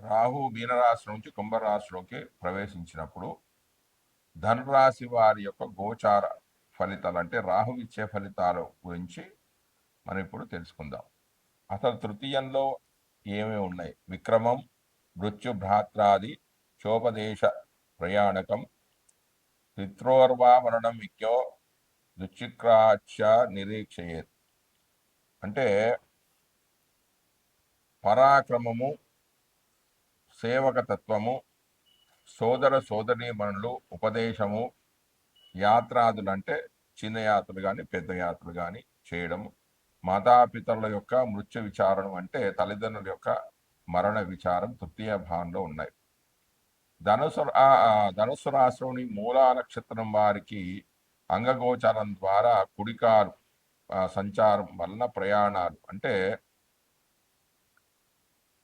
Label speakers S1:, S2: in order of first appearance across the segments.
S1: రాహు మీనరాశి నుంచి కుంభరాశిలోకి ప్రవేశించినప్పుడు ధనురాశి వారి యొక్క గోచార ఫలితాలు అంటే రాహు ఇచ్చే ఫలితాల గురించి మనం ఇప్పుడు తెలుసుకుందాం. అసలు తృతీయంలో ఏమేమి ఉన్నాయి? విక్రమం మృత్యుభ్రాత్రాది చోపదేశ ప్రయాణకం పిత్రోర్వా మరణం విజ్ఞో దుచిక్రాచ నిరీక్షయేత్. అంటే పరాక్రమము సేవకతత్వము సోదర సోదరీమణులు ఉపదేశము యాత్రాదులు అంటే చిన్న యాత్రలు కానీ పెద్ద యాత్రలు కానీ చేయడము. మాతాపితరుల యొక్క మృత్యు విచారణం అంటే తల్లిదండ్రుల యొక్క మరణ విచారం తృతీయ భావంలో ఉన్నాయి. ధనుసు ధనుసు రాశిలోని మూలా నక్షత్రం వారికి అంగగోచరం ద్వారా కుడికారు సంచారం వలన ప్రయాణాలు. అంటే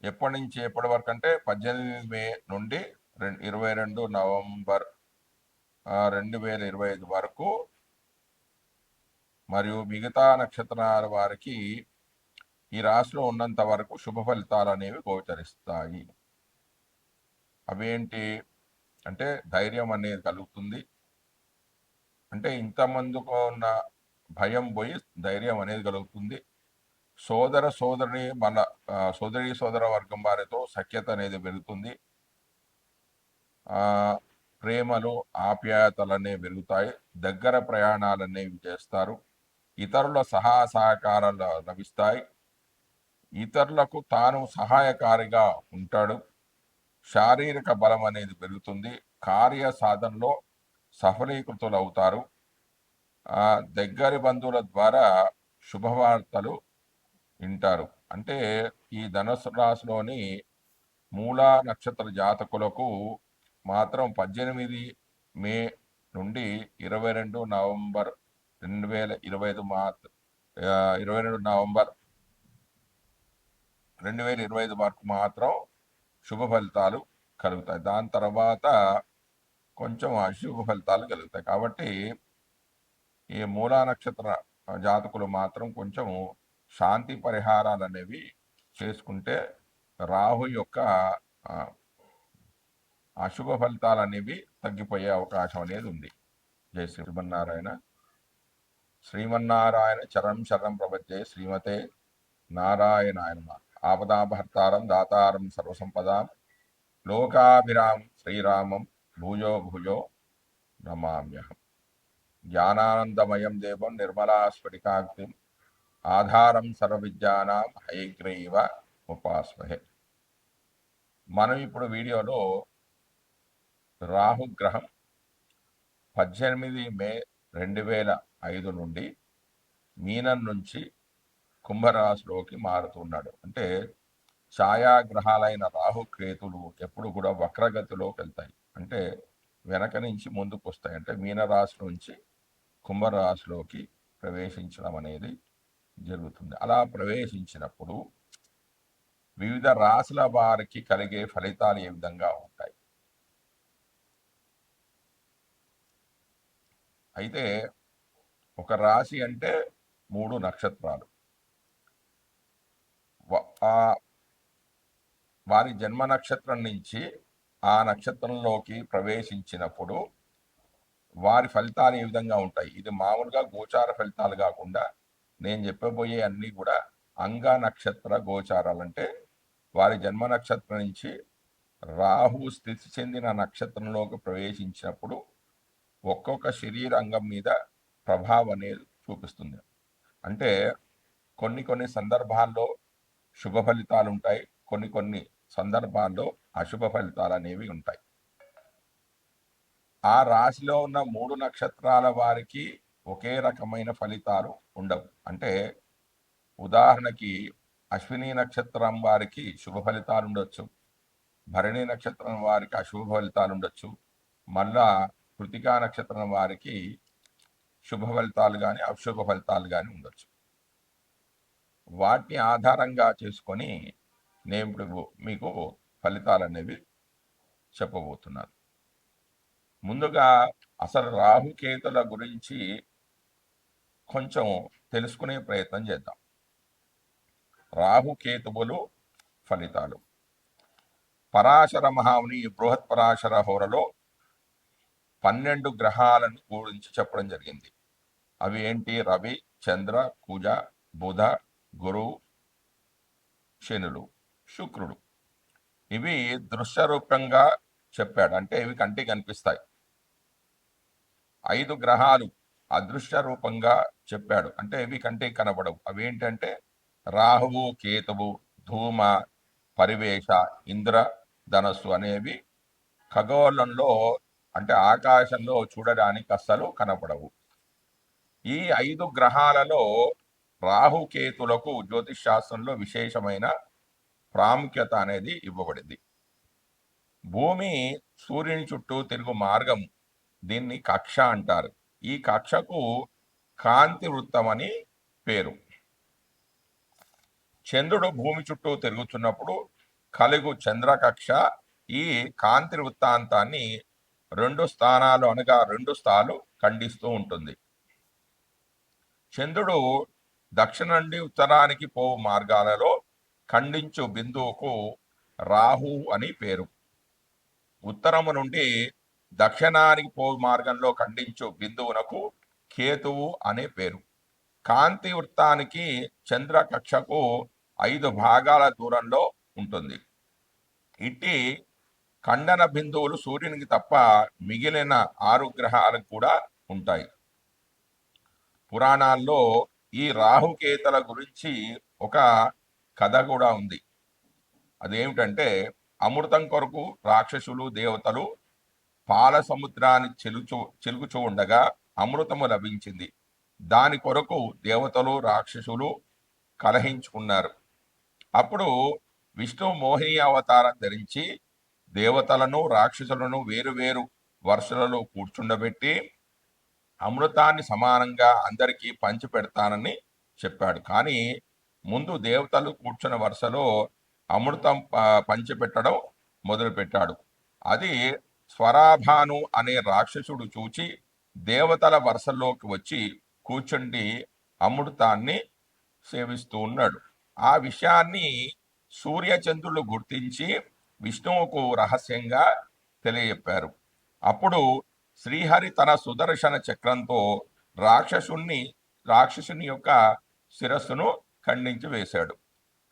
S1: ఎప్పటి నుంచి ఎప్పటి వరకు అంటే పద్దెనిమిది మే నుండి రెండు ఇరవై రెండు నవంబర్ రెండు వేల ఇరవై ఐదు వరకు మరియు మిగతా నక్షత్రాల వారికి ఈ రాశిలో ఉన్నంత వరకు శుభ ఫలితాలు అనేవి గోచరిస్తాయి. అవేంటి అంటే ధైర్యం అనేది కలుగుతుంది. అంటే ఇంతమందికి ఉన్న భయం పోయి ధైర్యం అనేది కలుగుతుంది. సోదర సోదరుని మన సోదరి సోదర వర్గం వారితో సఖ్యత అనేది పెరుగుతుంది ప్రేమలు ఆప్యాయతలు పెరుగుతాయి దగ్గర ప్రయాణాలు అనేవి చేస్తారు. ఇతరుల సహా సహకారాలు లభిస్తాయి. ఇతరులకు తాను సహాయకారిగా ఉంటాడు. శారీరక బలం అనేది పెరుగుతుంది కార్య సాధనలో సఫలీకృతులు అవుతారు దగ్గరి బంధువుల ద్వారా శుభవార్తలు వింటారు. అంటే ఈ ధనుసు రాశిలోని మూలా నక్షత్ర జాతకులకు మాత్రం పద్దెనిమిది మే నుండి ఇరవై రెండు నవంబర్ రెండు వేల ఇరవై ఐదు మాత్ ఇరవై రెండు నవంబర్ రెండు వేల ఇరవై ఐదు వరకు మాత్రం శుభ ఫలితాలు కలుగుతాయి. దాని తర్వాత కొంచెం అశుభ ఫలితాలు కలుగుతాయి. కాబట్టి ఈ మూలా నక్షత్ర జాతకులు మాత్రం కొంచెం శాంతి పరిహారాలు అనేవి చేసుకుంటే రాహు యొక్క అశుభ ఫలితాలు అనేవి తగ్గిపోయే అవకాశం అనేది ఉంది. జై శ్రీమన్నారాయణ. శ్రీమన్నారాయణ చరం శరణం ప్రపంచే శ్రీమతే నారాయణాయన ఆపదాభర్తారం దాతారం సర్వసంపదాం. లోకాభిరామం శ్రీరామం భూయో భూజో నమామ్యహం. జ్ఞానానందమయం దేవం నిర్మలా స్ఫటికాగ్నిం ఆధారం సర్వవిద్యానాం హయగ్రీవ ఉపాస్మహే మనం ఇప్పుడు వీడియోలో రాహుగ్రహం పద్దెనిమిది మే రెండు వేల ఐదు నుండి మీనం నుంచి కుంభరాశిలోకి మారుతున్నాడు. అంటే ఛాయాగ్రహాలైన రాహుకేతులు ఎప్పుడు కూడా వక్రగతిలోకి వెళ్తాయి. అంటే వెనక నుంచి ముందుకు వస్తాయి అంటే మీనరాశి నుంచి కుంభరాశిలోకి ప్రవేశించడం అనేది జరుగుతుంది. అలా ప్రవేశించినప్పుడు వివిధ రాశుల వారికి కలిగే ఫలితాలు ఏ విధంగా ఉంటాయి? అయితే ఒక రాశి అంటే మూడు నక్షత్రాలు. ఆ వారి జన్మ నక్షత్రం నుంచి ఆ నక్షత్రంలోకి ప్రవేశించినప్పుడు వారి ఫలితాలు ఏ విధంగా ఉంటాయి? ఇది మామూలుగా గోచార ఫలితాలు కాకుండా నేను చెప్పబోయే అన్నీ కూడా అంగ నక్షత్ర గోచారాలంటే వారి జన్మ నక్షత్రం నుంచి రాహు స్థితి చెందిన నక్షత్రంలోకి ప్రవేశించినప్పుడు ఒక్కొక్క శరీర అంగం మీద ప్రభావం అనేది చూపిస్తుంది. అంటే కొన్ని కొన్ని సందర్భాల్లో శుభ ఫలితాలు ఉంటాయి. కొన్ని కొన్ని సందర్భాల్లో అశుభ ఫలితాలు అనేవి ఉంటాయి. ఆ రాశిలో ఉన్న మూడు నక్షత్రాల వారికి ఒకే రకమైన ఫలితాలు ఉండవు. అంటే ఉదాహరణకి అశ్విని నక్షత్రం వారికి శుభ ఫలితాలు ఉండొచ్చు. భరణి నక్షత్రం వారికి అశుభ ఫలితాలు ఉండొచ్చు. మళ్ళా కృతికా నక్షత్రం వారికి శుభ ఫలితాలు కానీ అశుభ ఫలితాలు కానీ ఉండొచ్చు. వాటిని ఆధారంగా చేసుకొని నేను ఇప్పుడు మీకు ఫలితాలు అనేవి చెప్పబోతున్నాను. ముందుగా అసలు రాహుకేతుల గురించి కొంచెం తెలుసుకునే ప్రయత్నం చేద్దాం. రాహుకేతువులు ఫలితాలు. పరాశర మహాముని ఈ బృహత్ పరాశర హోరలో పన్నెండు గ్రహాలను గురించి చెప్పడం జరిగింది. అవి ఏంటి? రవి చంద్ర కుజ బుధ గురు శనులు శుక్రుడు. ఇవి దృశ్యరూపంగా చెప్పాడు. అంటే ఇవి కంటికి కనిపిస్తాయి. ఐదు గ్రహాలు అదృశ్య రూపంగా చెప్పాడు. అంటే ఇవి కంటే కనబడవు. అవి ఏంటంటే రాహువు కేతువు ధూమ పరివేష ఇంద్ర ధనస్సు అనేవి ఖగోళంలో అంటే ఆకాశంలో చూడడానికి అస్సలు కనపడవు ఈ ఐదు గ్రహాలలో రాహుకేతులకు జ్యోతిష్ శాస్త్రంలో విశేషమైన ప్రాముఖ్యత అనేది ఇవ్వబడింది. భూమి సూర్యుని చుట్టూ తిరుగు మార్గం దీన్ని కక్ష అంటారు. ఈ కక్షకు కాంతి వృత్తం అని పేరు. చంద్రుడు భూమి చుట్టూ తిరుగుతున్నప్పుడు కలుగు చంద్రకక్ష ఈ కాంతి వృత్తాంతాన్ని రెండు స్థానాలు అనగా రెండు స్థాలు ఖండిస్తూ ఉంటుంది. చంద్రుడు దక్షిణ నుండి ఉత్తరానికి పోవు మార్గాలలో ఖండించు బిందువుకు రాహు అని పేరు. ఉత్తరము నుండి దక్షిణానికి పో మార్గంలో ఖండించు బిందువునకు కేతువు అనే పేరు. కాంతి వృత్తానికి చంద్ర కక్షకు ఐదు భాగాల దూరంలో ఉంటుంది. ఇట్టి ఖండన బిందువులు సూర్యునికి తప్ప మిగిలిన ఆరు గ్రహాలకు కూడా ఉంటాయి. పురాణాల్లో ఈ రాహుకేతల గురించి ఒక కథ కూడా ఉంది. అదేమిటంటే అమృతం కొరకు రాక్షసులు దేవతలు పాల సముద్రాన్ని చెలుచు చెలుగుచూ ఉండగా అమృతము లభించింది. దాని కొరకు దేవతలు రాక్షసులు కలహించుకున్నారు అప్పుడు విష్ణు మోహిని అవతారం ధరించి దేవతలను రాక్షసులను వేరు వరుసలలో కూర్చుండబెట్టి అమృతాన్ని సమానంగా అందరికీ పంచి పెడతానని చెప్పాడు. కానీ ముందు దేవతలు కూర్చున్న వరుసలో అమృతం ప- పంచిపెట్టడం మొదలుపెట్టాడు. అది స్వరాభాను అనే రాక్షసుడు చూచి దేవతల వరుసలోకి వచ్చి కూర్చుండి అమృతాన్ని సేవిస్తూ ఉన్నాడు. ఆ విషయాన్ని సూర్యచంద్రులు గుర్తించి విష్ణువుకు రహస్యంగా తెలియజెప్పారు. అప్పుడు శ్రీహరి తన సుదర్శన చక్రంతో రాక్షసుణ్ణి రాక్షసుని యొక్క శిరస్సును ఖండించి వేశాడు.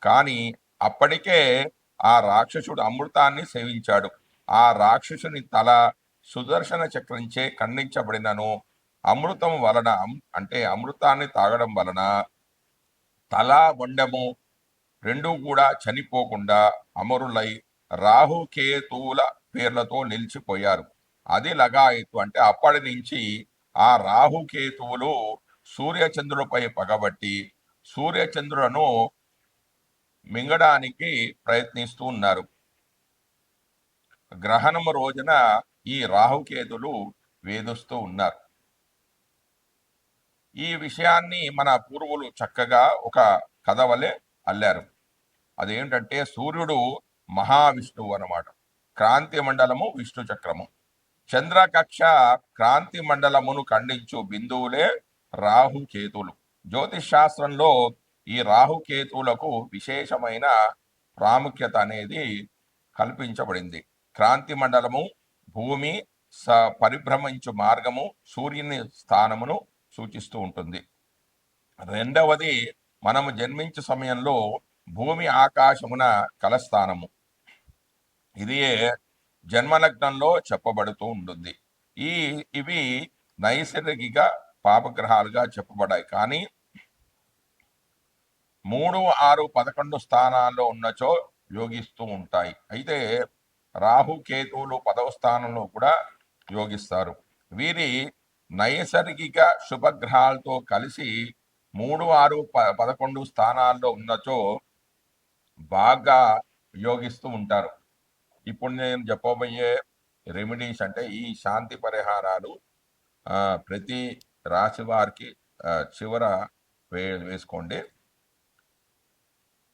S1: కానీ అప్పటికే ఆ రాక్షసుడు అమృతాన్ని సేవించాడు. ఆ రాక్షసుని తల సుదర్శన చక్రంచే ఖండించబడినను. అమృతం వలన అంటే అమృతాన్ని తాగడం వలన తల బొండము రెండు కూడా చనిపోకుండా అమరులై రాహుకేతువుల పేర్లతో నిలిచిపోయారు. అది లగాయతు అంటే అప్పటి నుంచి ఆ రాహుకేతువులు సూర్యచంద్రులపై పగబట్టి సూర్యచంద్రులను మింగడానికి ప్రయత్నిస్తూ ఉన్నారు. గ్రహణము రోజున ఈ రాహుకేతులు వేధిస్తూ ఉన్నారు. ఈ విషయాన్ని మన పూర్వులు చక్కగా ఒక కథ వలె అల్లారు. అదేంటంటే సూర్యుడు మహావిష్ణువు అన్నమాట. క్రాంతి మండలము విష్ణు చక్రము. చంద్రకక్ష క్రాంతి మండలమును ఖండించు బిందువులే రాహుకేతులు. జ్యోతిష్ శాస్త్రంలో ఈ రాహుకేతువులకు విశేషమైన ప్రాముఖ్యత అనేది కల్పించబడింది. క్రాంతి మండలము భూమి స పరిభ్రమించు మార్గము సూర్యుని స్థానమును సూచిస్తూ ఉంటుంది. రెండవది మనము జన్మించే సమయంలో భూమి ఆకాశమున కలస్థానము. ఇది జన్మలగ్నంలో చెప్పబడుతూ ఉంటుంది. ఈ ఇవి నైసర్గిక పాపగ్రహాలుగా చెప్పబడాయి కానీ మూడు ఆరు పదకొండు స్థానాల్లో ఉన్నచో యోగిస్తూ ఉంటాయి. అయితే రాహు కేతువులు పదవ స్థానంలో కూడా యోగిస్తారు. వీరి నైసర్గిక శుభగ్రహాలతో కలిసి మూడు ఆరు ప పదకొండు స్థానాల్లో ఉన్నచో బాగా యోగిస్తూ ఉంటారు. ఇప్పుడు నేను చెప్పబోయే రెమెడీస్ అంటే ఈ శాంతి పరిహారాలు ప్రతి రాశి వారికి చివర వే వేసుకోండి.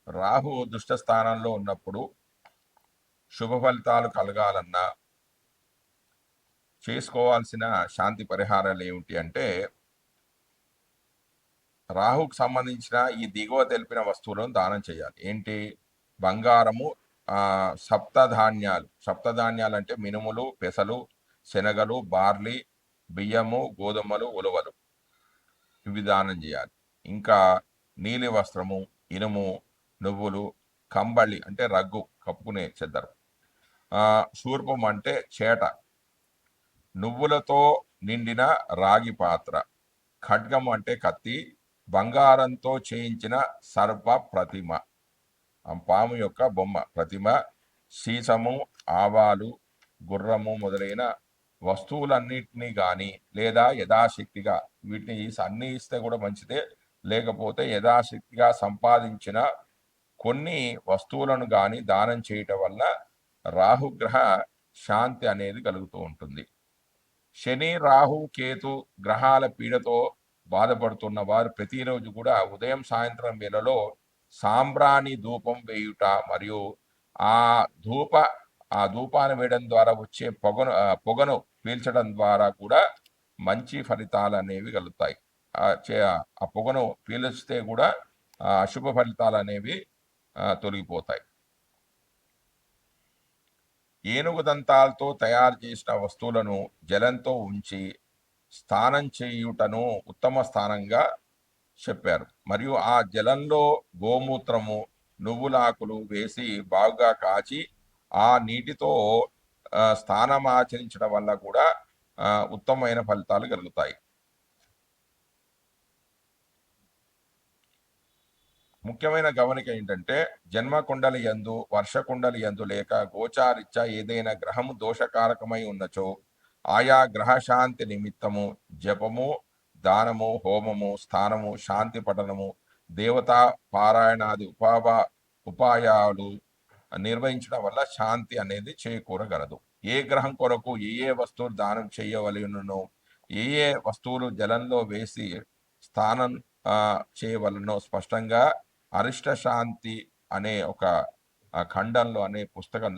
S1: రాహు దుష్ట స్థానంలో ఉన్నప్పుడు శుభ ఫలితాలు కలగాలన్నా చేసుకోవాల్సిన శాంతి పరిహారాలు ఏమిటి అంటే రాహుకు సంబంధించిన ఈ దిగువ తెలిపిన వస్తువులను దానం చేయాలి. ఏంటి? బంగారము సప్తధాన్యాలు. సప్తధాన్యాలు అంటే మినుములు పెసలు శనగలు బార్లీ బియ్యము గోధుమలు ఉలవలు. ఇవి దానం చేయాలి. ఇంకా నీలి వస్త్రము ఇనుము నువ్వులు కంబళి అంటే రగ్గు కప్పుకునే చెద్దరు. శూర్పం అంటే చేట. నువ్వులతో నిండిన రాగి పాత్ర. ఖడ్గం అంటే కత్తి. బంగారంతో చేయించిన సర్ప ప్రతిమ. పాము యొక్క బొమ్మ ప్రతిమ. సీసము ఆవాలు గుర్రము మొదలైన వస్తువులన్నింటినీ కానీ లేదా యథాశక్తిగా వీటిని అన్ని ఇస్తే కూడా మంచిదే. లేకపోతే యథాశక్తిగా సంపాదించిన కొన్ని వస్తువులను కానీ దానం చేయటం వల్ల రాహుగ్రహ శాంతి అనేది కలుగుతూ ఉంటుంది. శని రాహు కేతు గ్రహాల పీడతో బాధపడుతున్న వారు ప్రతిరోజు కూడా ఉదయం సాయంత్రం వేళలో సాంబ్రాణి ధూపం వేయుట మరియు ఆ ధూప ఆ ధూపాన్ని వేయడం ద్వారా వచ్చే పొగను ఆ పొగను పీల్చడం ద్వారా కూడా మంచి ఫలితాలు అనేవి కలుగుతాయి. ఆ పొగను పీలిస్తే కూడా అశుభ ఫలితాలు అనేవి తొలగిపోతాయి. ఏనుగు దంతాలతో తయారు చేసిన వస్తువులను జలంతో ఉంచి స్నానం చేయుటను ఉత్తమ స్థానంగా చెప్పారు. మరియు ఆ జలంలో గోమూత్రము నువ్వులాకులు వేసి బాగా కాచి ఆ నీటితో స్నానం ఆచరించడం వల్ల కూడా ఉత్తమమైన ఫలితాలు కలుగుతాయి. ముఖ్యమైన గమనిక ఏంటంటే జన్మ కుండలి యందు వర్ష కుండలి యందు లేక గోచారిత్య ఏదైనా గ్రహము దోషకారకమై ఉన్నచో ఆయా గ్రహ శాంతి నిమిత్తము జపము దానము హోమము స్థానము శాంతి పఠనము దేవతా పారాయణాది ఉపావ ఉపాయాలు నిర్వహించడం వల్ల శాంతి అనేది చేకూరగలదు. ఏ గ్రహం కొరకు ఏ ఏ వస్తువులు దానం చేయవలనో ఏ ఏ వస్తువులు జలంలో వేసి స్థానం చేయవలనో స్పష్టంగా అరిష్ట శాంతి అనే ఒక ఖండంలో అనే పుస్తకం